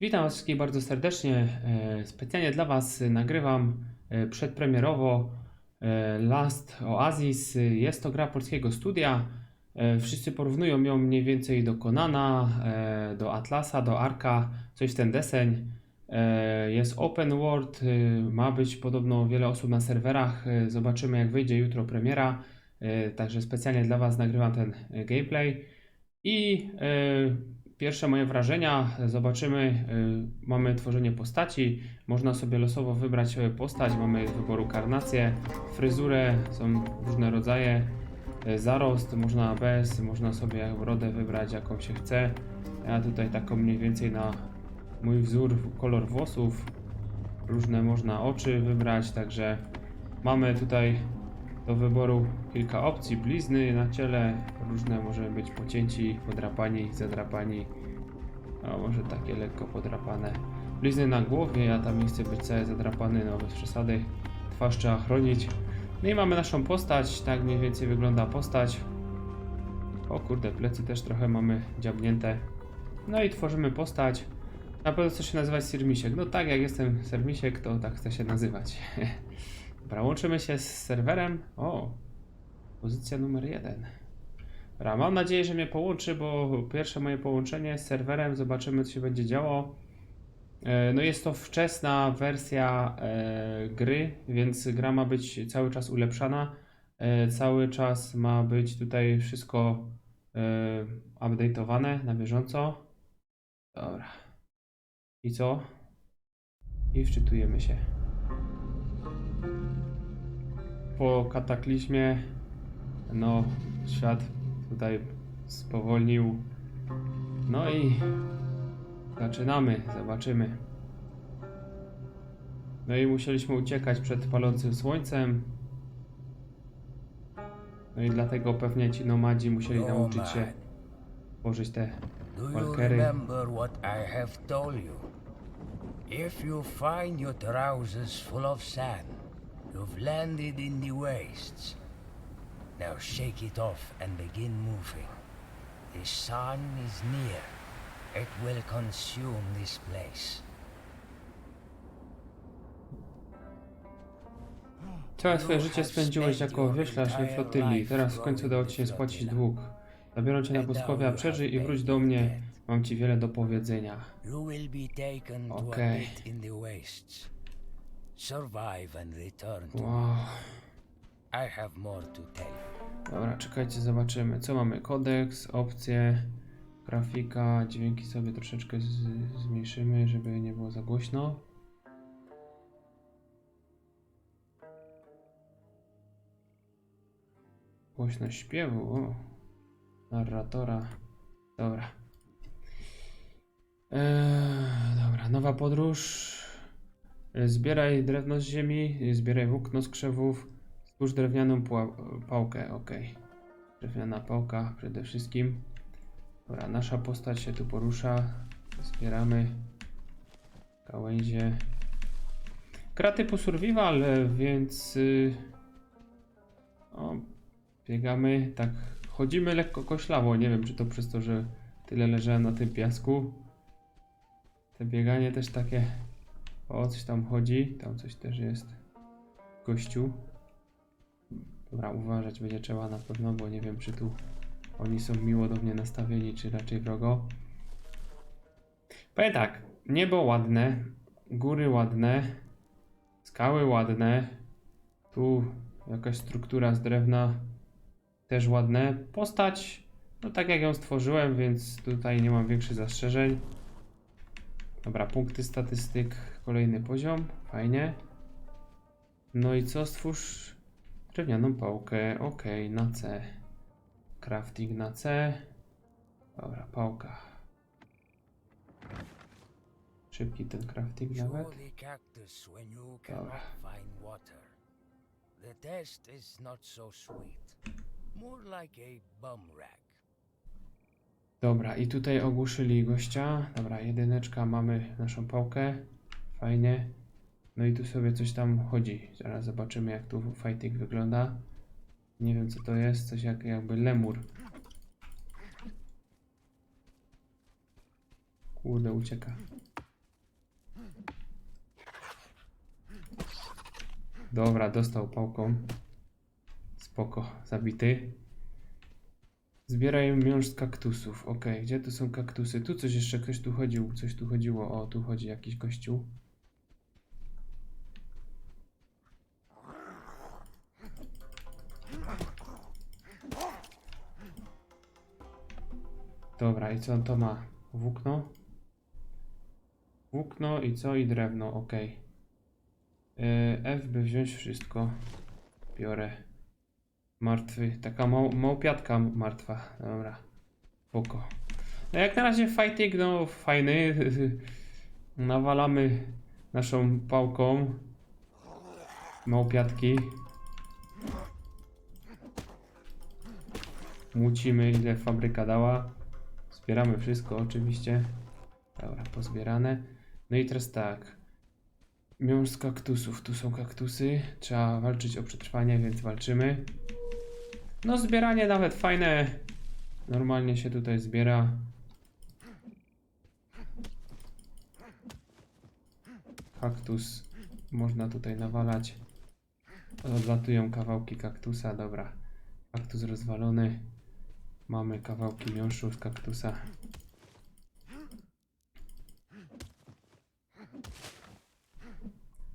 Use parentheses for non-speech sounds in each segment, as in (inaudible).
Witam Was wszystkich bardzo serdecznie. E, Specjalnie dla Was nagrywam e, przedpremierowo e, Last Oasis. Jest to gra polskiego studia. Wszyscy porównują ją mniej więcej do Konana, do Atlasa, do Arka, coś w ten deseń. Jest open world, ma być podobno wiele osób na serwerach. Zobaczymy jak wyjdzie jutro premiera. Także specjalnie dla Was nagrywam ten gameplay. I Pierwsze moje wrażenia, zobaczymy. y, Mamy tworzenie postaci. Można sobie losowo wybrać y, postać. Mamy z wyboru karnację, fryzurę, są różne rodzaje. y, Zarost, można bez, można sobie brodę wybrać jaką się chce. Ja tutaj taką mniej więcej na mój wzór, kolor włosów. Różne można oczy wybrać, także mamy tutaj do wyboru kilka opcji. Blizny na ciele, różne może być pocięci, podrapani, zadrapani. A może takie lekko podrapane. Blizny na głowie, ja tam nie chcę być cały zadrapany, no bez przesady. Twarz trzeba chronić. No i mamy naszą postać, tak mniej więcej wygląda postać. O kurde, plecy też trochę mamy dziabnięte. No i tworzymy postać. Na pewno chce się nazywać Sirmisiek. No tak, jak jestem Sirmisiek, to tak chcę się nazywać. (laughs) Dobra, łączymy się z serwerem. O, pozycja numer jeden. Dobra, mam nadzieję, że mnie połączy, bo pierwsze moje połączenie z serwerem, zobaczymy co się będzie działo. E, No jest to wczesna wersja e, gry, więc gra ma być cały czas ulepszana. E, cały czas ma być tutaj wszystko update'owane na bieżąco. Dobra. I co? I wczytujemy się. Po kataklizmie, no, świat tutaj spowolnił. No i zaczynamy, zobaczymy. No i musieliśmy uciekać przed palącym słońcem. No i dlatego pewnie ci nomadzi musieli nauczyć się tworzyć te walkery. If you find your trousers full of sand, you've landed in the wastes. Now shake it off and begin moving. The sun is near. It will consume this place. Całe swoje życie spędziłeś jako wioślarz w flotyli. Teraz w końcu udało ci się spłacić dług. Zabiorą cię na pustkowie, a przeżyj i wróć do mnie. Mam ci wiele do powiedzenia. To Okay. a pit in the wastes. Survive and return to Wow. I have more to tell. Dobra, czekajcie, zobaczymy. Co mamy? Kodeks, opcje, grafika, dźwięki sobie troszeczkę z, zmniejszymy, żeby nie było za głośno. Głośność śpiewu, o. narratora. Dobra. Eee, dobra, nowa podróż. Zbieraj drewno z ziemi, zbieraj włókno z krzewów, stwórz drewnianą pałkę, ok. Drewniana pałka przede wszystkim. Dobra, nasza postać się tu porusza. Zbieramy gałęzie. Gra typu survival, więc y, o, biegamy, tak chodzimy lekko koślawo. Nie wiem, czy to przez to, że tyle leżałem na tym piasku. Te bieganie też takie o, coś tam chodzi. Tam coś też jest. Gościu. Dobra, uważać będzie trzeba na pewno, bo nie wiem, czy tu oni są miło do mnie nastawieni, czy raczej wrogo. Powiem tak, niebo ładne, góry ładne, skały ładne, tu jakaś struktura z drewna też ładne. Postać, no tak jak ją stworzyłem, więc tutaj nie mam większych zastrzeżeń. Dobra, punkty statystyk, kolejny poziom, fajnie. No i co? Stwórz drewnianą pałkę, ok, na C. Crafting na C. Dobra, pałka. Szybki ten crafting nawet. Dobra. The is not so sweet. More like a bum rag. Dobra, i tutaj ogłuszyli gościa. Dobra, jedyneczka, mamy naszą pałkę. Fajnie. No i tu sobie coś tam chodzi. Zaraz zobaczymy jak tu fighting wygląda. Nie wiem co to jest, coś jak, jakby lemur. Kurde, ucieka. Dobra, dostał pałką. Spoko, zabity. Zbieraj miąższ z kaktusów. Ok, gdzie tu są kaktusy? Tu coś jeszcze, ktoś tu chodził, coś tu chodziło. O, tu chodzi jakiś kościół. Dobra, i co on to ma? Włókno? Włókno i co? I drewno, ok. Yy, F, by wziąć wszystko. Biorę. Martwy. Taka mał, małpiatka martwa. Dobra. Spoko. No jak na razie fighting, no fajny. (laughs) Nawalamy naszą pałką. Małpiatki. Mucimy ile fabryka dała. Zbieramy wszystko oczywiście. Dobra, pozbierane. No i teraz tak. Miąższ z kaktusów. Tu są kaktusy. Trzeba walczyć o przetrwanie, więc walczymy. No zbieranie nawet fajne. Normalnie się tutaj zbiera. Kaktus można tutaj nawalać. Odlatują kawałki kaktusa, dobra. Kaktus rozwalony. Mamy kawałki miąższu z kaktusa.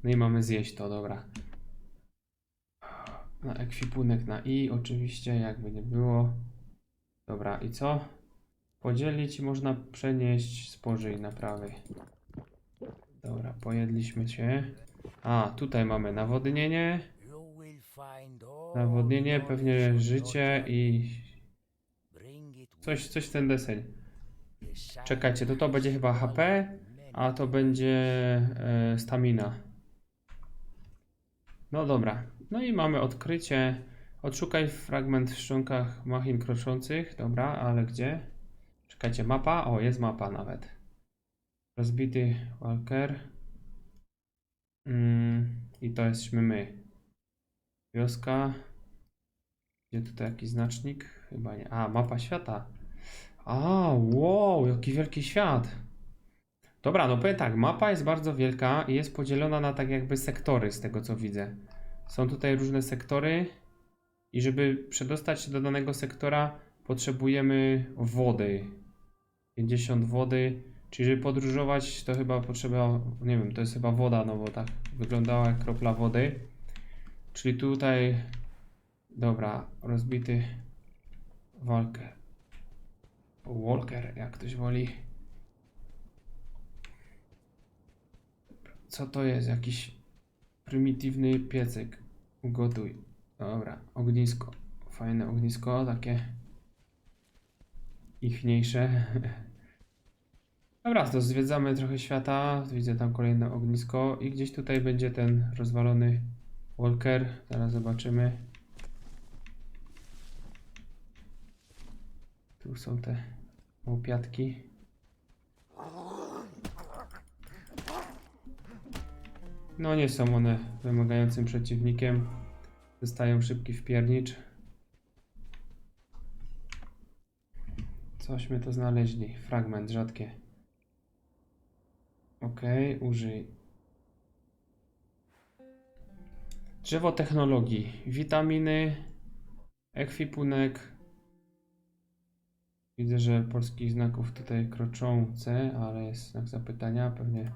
No i mamy zjeść to, dobra. Na ekwipunek na i, oczywiście, jakby nie było. Dobra, i co? Podzielić można przenieść spożyj na prawej. Dobra, pojedliśmy się. A, tutaj mamy nawodnienie. Nawodnienie, pewnie życie i coś, coś w ten deseń. Czekajcie, to to będzie chyba HP, a to będzie e, stamina. No dobra. No i mamy odkrycie. Odszukaj fragment w szcząkach machin kroczących. Dobra, ale gdzie? Czekajcie, mapa? O, jest mapa nawet. Rozbity walker. Mm, I to jesteśmy my. Wioska. Gdzie tutaj jakiś znacznik? Chyba nie. A, mapa świata. A, wow, jaki wielki świat. Dobra, no powiem tak, mapa jest bardzo wielka i jest podzielona na tak jakby sektory z tego co widzę. Są tutaj różne sektory i żeby przedostać się do danego sektora potrzebujemy wody. 50 wody, czyli żeby podróżować to chyba potrzeba, nie wiem, to jest chyba woda, no bo tak wyglądała jak kropla wody. Czyli tutaj, dobra, rozbity walkę. Walker, jak ktoś woli. Co to jest? Jakiś prymitywny piecyk. Ugotuj. Dobra, ognisko. Fajne ognisko, takie ichniejsze. (laughs) Dobra, to zwiedzamy trochę świata. Widzę tam kolejne ognisko i gdzieś tutaj będzie ten rozwalony Walker. Zaraz zobaczymy. Tu są te łopiatki. No nie są one wymagającym przeciwnikiem. Dostają szybki wpiernicz. Cośmy to znaleźli. Fragment rzadkie. Ok, użyj. Drzewo technologii. Witaminy. Ekwipunek. Widzę, że polskich znaków tutaj kroczące, ale jest znak zapytania. Pewnie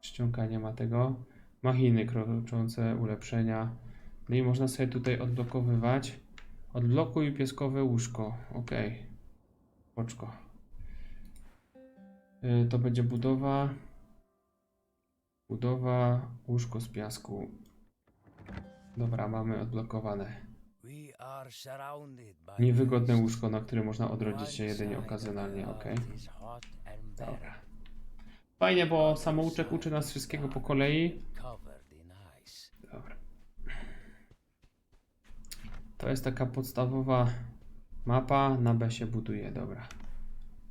czcionka nie ma tego. Machiny kroczące, ulepszenia. No i można sobie tutaj odblokowywać. Odblokuj pieskowe łóżko. Ok. Oczko. Y, To będzie budowa. Budowa łóżko z piasku. Dobra, mamy odblokowane. We are surrounded by Niewygodne łóżko, na którym można odrodzić się jedynie okazjonalnie, ok. Dobra. Fajnie, bo samouczek uczy nas wszystkiego po kolei. Dobra. To jest taka podstawowa mapa. Na B się buduje, dobra.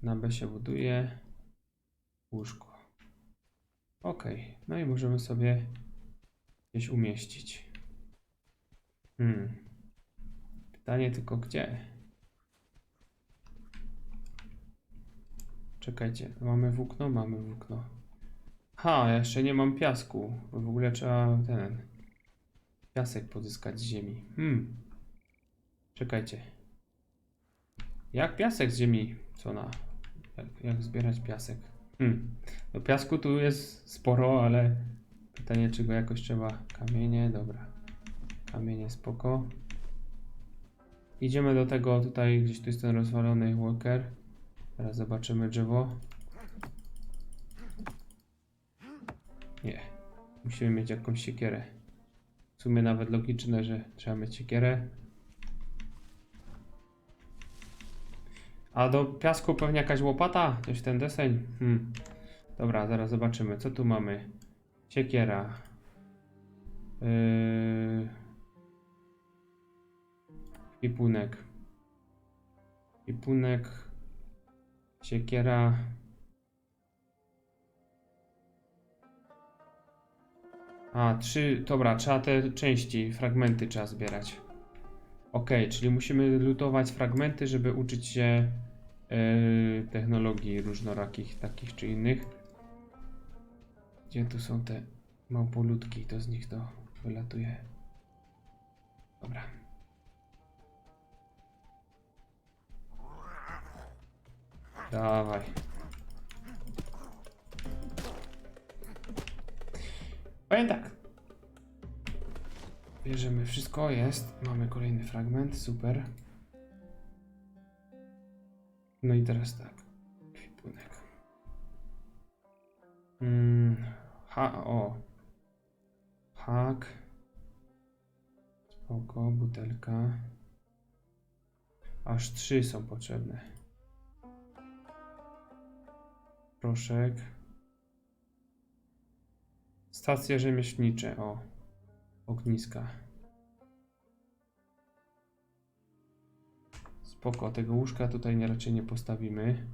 Na B się buduje łóżko. Ok, no i możemy sobie gdzieś umieścić. Hmm. Pytanie tylko gdzie? Czekajcie, mamy włókno? Mamy włókno. Ha, jeszcze nie mam piasku. bo W ogóle trzeba ten Piasek pozyskać z ziemi. Hmm. Czekajcie. Jak piasek z ziemi? Co na. Jak, jak zbierać piasek? Hmm. No piasku tu jest sporo, ale pytanie, czy go jakoś trzeba. Kamienie, dobra. Kamienie spoko. Idziemy do tego tutaj, gdzieś tu jest ten rozwalony walker. Teraz zobaczymy drzewo. Nie. Musimy mieć jakąś siekierę. W sumie nawet logiczne, że trzeba mieć siekierę. A do piasku pewnie jakaś łopata? Coś ten deseń? Hmm. Dobra, zaraz zobaczymy. Co tu mamy? Siekiera. Yy... Kipunek. Kipunek. Siekiera. A, trzy. Dobra, trzeba te części, fragmenty trzeba zbierać. Ok, czyli musimy lutować fragmenty, żeby uczyć się yy, technologii różnorakich, takich czy innych. Gdzie tu są te małpoludki? To z nich to wylatuje. Dobra. Dawaj. Powiem tak. Bierzemy wszystko, jest. Mamy kolejny fragment, super. No i teraz tak. Kwipunek. Mm, ha, o. Hak. Spoko, butelka. Aż trzy są potrzebne. Proszek. Stacje rzemieślnicze, o. Ogniska. Spoko, tego łóżka tutaj raczej nie postawimy.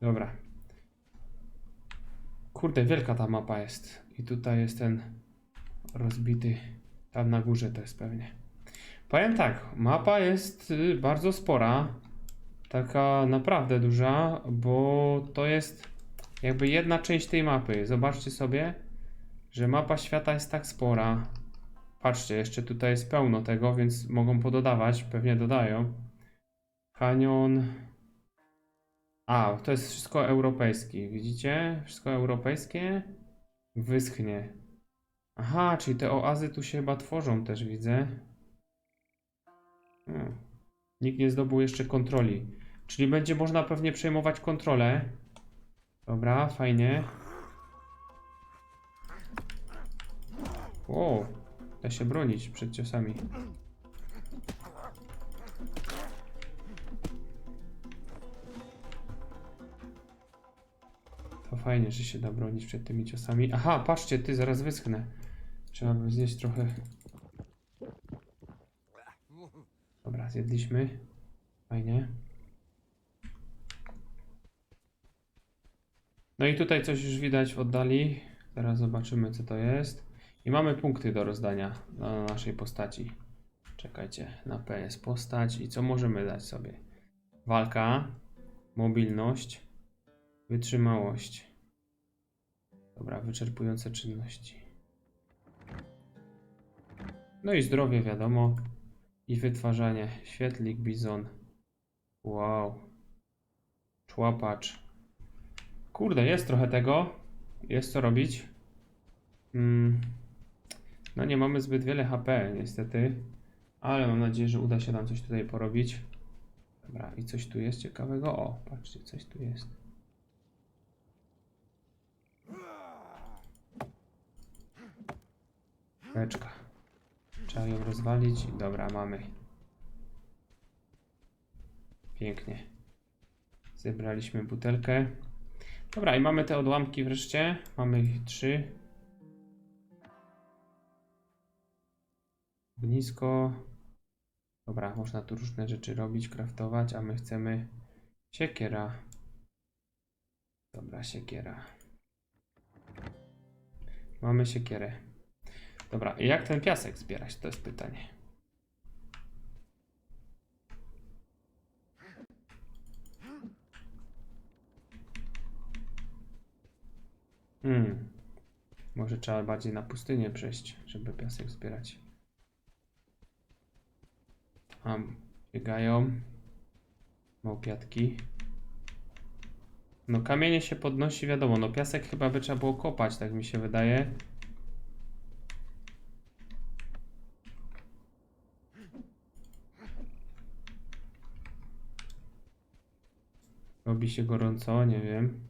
Dobra. Kurde, wielka ta mapa jest. I tutaj jest ten rozbity. Tam na górze to jest pewnie. Powiem tak, mapa jest y, bardzo spora. Taka naprawdę duża, bo to jest jakby jedna część tej mapy. Zobaczcie sobie, że mapa świata jest tak spora. Patrzcie, jeszcze tutaj jest pełno tego, więc mogą pododawać, pewnie dodają. Kanion. A, to jest wszystko europejskie, widzicie? Wszystko europejskie. Wyschnie. Aha, czyli te oazy tu się chyba tworzą też, widzę. Hmm. Nikt nie zdobył jeszcze kontroli. Czyli będzie można pewnie przejmować kontrolę. Dobra, fajnie. Wow, da się bronić przed ciosami. Fajnie, że się da bronić przed tymi ciosami. Aha, patrzcie, ty, zaraz wyschnę. Trzeba by zjeść trochę. Dobra, zjedliśmy. Fajnie. No i tutaj coś już widać w oddali. Teraz zobaczymy, co to jest. I mamy punkty do rozdania na naszej postaci. Czekajcie, na P jest postać. I co możemy dać sobie? Walka, mobilność, wytrzymałość. Dobra, wyczerpujące czynności. No i zdrowie, wiadomo. I wytwarzanie. Świetlik, bizon. Wow. Człapacz. Kurde, jest trochę tego. Jest co robić. Mm. No nie mamy zbyt wiele HP, niestety. Ale mam nadzieję, że uda się nam coś tutaj porobić. Dobra, i coś tu jest ciekawego. O, patrzcie, coś tu jest. Beczka. Trzeba ją rozwalić. Dobra, mamy. Pięknie. Zebraliśmy butelkę. Dobra, i mamy te odłamki wreszcie. Mamy ich trzy. Ognisko. Dobra, można tu różne rzeczy robić, kraftować, a my chcemy siekiera. Dobra, siekiera. Mamy siekierę. Dobra, i jak ten piasek zbierać? To jest pytanie. Hmm. Może trzeba bardziej na pustynię przejść, żeby piasek zbierać. Tam biegają. Małpiatki. No kamienie się podnosi, wiadomo, no piasek chyba by trzeba było kopać, tak mi się wydaje. Robi się gorąco, nie wiem.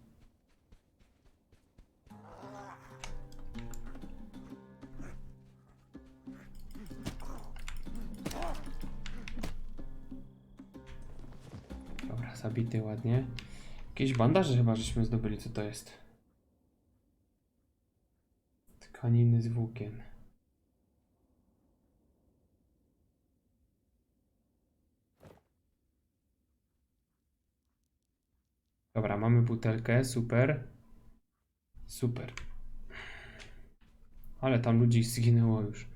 Dobra, zabity ładnie. Jakieś bandaże chyba żeśmy zdobyli, co to jest? Tkaniny z włókien. Dobra, mamy butelkę, super. Super. Ale tam ludzi zginęło już.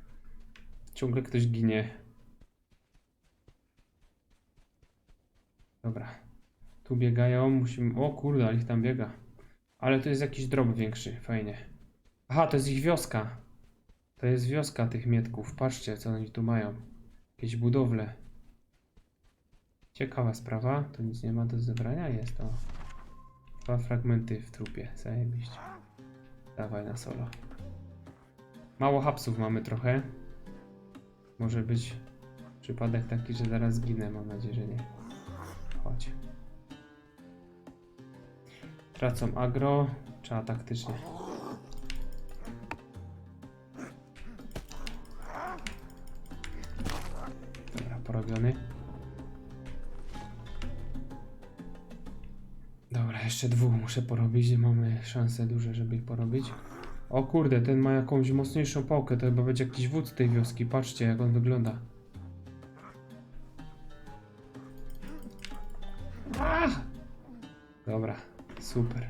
Ciągle ktoś ginie. Dobra. Tu biegają, musimy... O kurde, ale ich tam biega. Ale to jest jakiś drop większy, fajnie. Aha, to jest ich wioska. To jest wioska tych mietków. Patrzcie, co oni tu mają. Jakieś budowle. Ciekawa sprawa. Tu nic nie ma do zebrania? Jest to. Dwa fragmenty w trupie. Zajebiście. Dawaj na solo. Mało hapsów mamy trochę. Może być przypadek taki, że zaraz zginę. Mam nadzieję, że nie. Chodź. Tracą agro. Trzeba taktycznie. Muszę porobić. Mamy szanse duże, żeby ich porobić. O kurde, ten ma jakąś mocniejszą pałkę. To chyba będzie jakiś wódz tej wioski. Patrzcie, jak on wygląda. Ah! Dobra, super.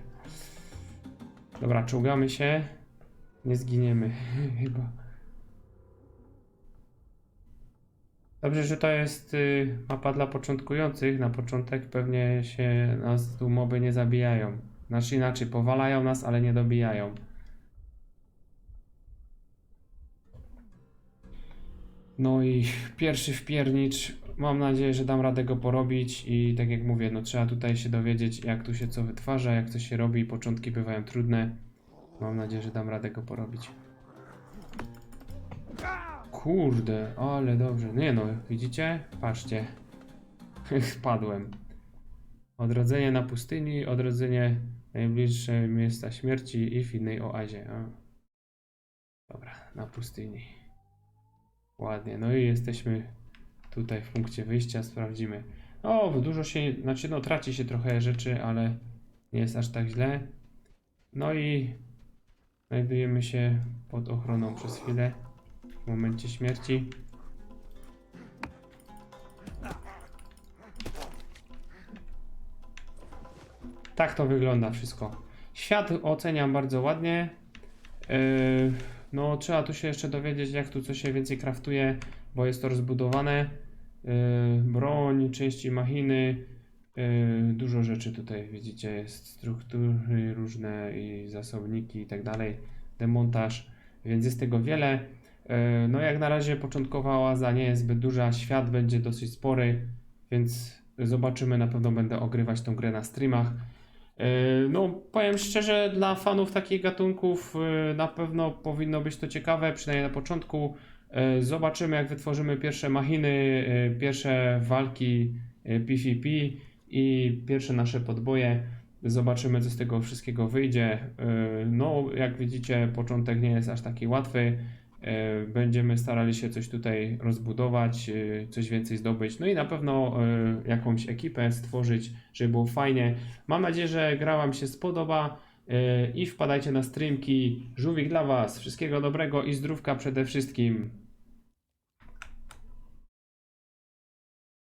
Dobra, czołgamy się. Nie zginiemy, (laughs) chyba. Dobrze, że to jest y, mapa dla początkujących. Na początek pewnie się nas tu moby nie zabijają. Znaczy inaczej, powalają nas, ale nie dobijają. No i pierwszy wpiernicz. Mam nadzieję, że dam radę go porobić i tak jak mówię, no trzeba tutaj się dowiedzieć, jak tu się co wytwarza, jak co się robi. Początki bywają trudne. Mam nadzieję, że dam radę go porobić. Kurde, ale dobrze. Nie no, widzicie? Patrzcie. (laughs) Spadłem. Odrodzenie na pustyni, odrodzenie najbliższe miejsca śmierci i w innej oazie. A. Dobra, na pustyni. Ładnie, no i jesteśmy tutaj w punkcie wyjścia, sprawdzimy. O, dużo się, znaczy no traci się trochę rzeczy, ale nie jest aż tak źle. No i znajdujemy się pod ochroną przez chwilę w momencie śmierci. Tak to wygląda wszystko. Świat oceniam bardzo ładnie. Yy, no, trzeba tu się jeszcze dowiedzieć, jak tu coś się więcej kraftuje, bo jest to rozbudowane. Yy, broń, części machiny, yy, dużo rzeczy tutaj widzicie, jest struktury różne i zasobniki i tak dalej, demontaż, więc jest tego wiele. Yy, no, jak na razie początkowa oaza nie jest zbyt duża, świat będzie dosyć spory, więc zobaczymy, na pewno będę ogrywać tą grę na streamach. Yy, No, powiem szczerze, dla fanów takich gatunków yy, na pewno powinno być to ciekawe, przynajmniej na początku. Zobaczymy, jak wytworzymy pierwsze machiny, pierwsze walki PvP i pierwsze nasze podboje. Zobaczymy, co z tego wszystkiego wyjdzie. No, jak widzicie, początek nie jest aż taki łatwy. Yy, Będziemy starali się coś tutaj rozbudować, yy, coś więcej zdobyć. No i na pewno yy, jakąś ekipę stworzyć, żeby było fajnie. Mam nadzieję, że gra Wam się spodoba i wpadajcie na streamki. Żółwik dla Was. Wszystkiego dobrego i zdrówka przede wszystkim.